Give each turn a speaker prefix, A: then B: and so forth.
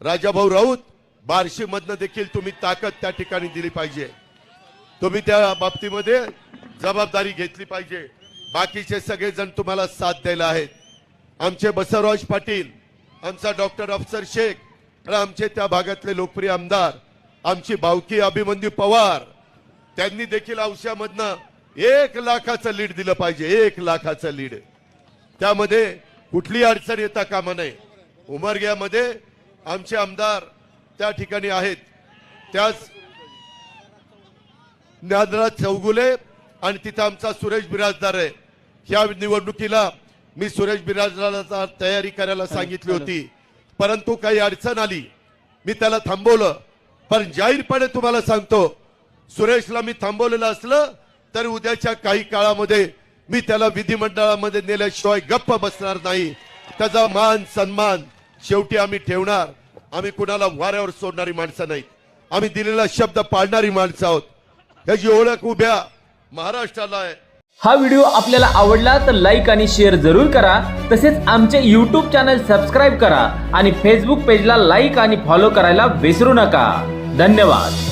A: राजाभाऊ राऊत बार्शीमधनं देखील तुम्ही ताकद त्या ठिकाणी दिली पाहिजे. तुम्ही त्या बाबतीमध्ये जबाबदारी घेतली पाहिजे. बाकीचे सगळेजण तुम्हाला साथ द्यायला आहेत. आमचे बसवराज पाटील आमचा डॉक्टर अफसर शेख आणि आमचे त्या भागातले लोकप्रिय आमदार आमची भावकी अभिमन्यू पवार त्यांनी देखील औषधामधनं एक लाखाचं लीड दिलं पाहिजे एक लाखाचं लीड. त्यामध्ये कुठली अडचण येता कामा नये. उमरग्यामध्ये आमचे आमदार त्या ठिकाणी आहेत. त्याच ज्ञानराज चौगुले आणि तिथं आमचा सुरेश बिराजदार आहे. ह्या निवडणुकीला मी सुरेश बिराजदाराला तयारी करायला सांगितली होती. परंतु काही अडचण आली. मी त्याला थांबवलं. पण जाहीरपणे तुम्हाला सांगतो सुरेशला मी थांबवलेलं असलं तर उद्याच्या काही काळामध्ये मी त्याला विधिमंडळामध्ये नेल्याशिवाय गप्प बसणार नाही. त्याचा मान सन्मान शेवटी आम्ही ठेवणार. आम्ही कुणाला वाऱ्यावर सोडणारी माणसं नाहीत. आम्ही दिलेला शब्द पाळणारी माणसं आहोत. ह्याची ओळख उभ्या महाराष्ट्राला आहे.
B: हा व्हिडिओ आपल्याला आवडला तर लाईक आणि शेअर जरूर करा. तसेच आमचे यूट्यूब चॅनल सबस्क्राईब करा आणि फेसबुक पेजला लाईक आणि फॉलो करायला विसरू नका. धन्यवाद.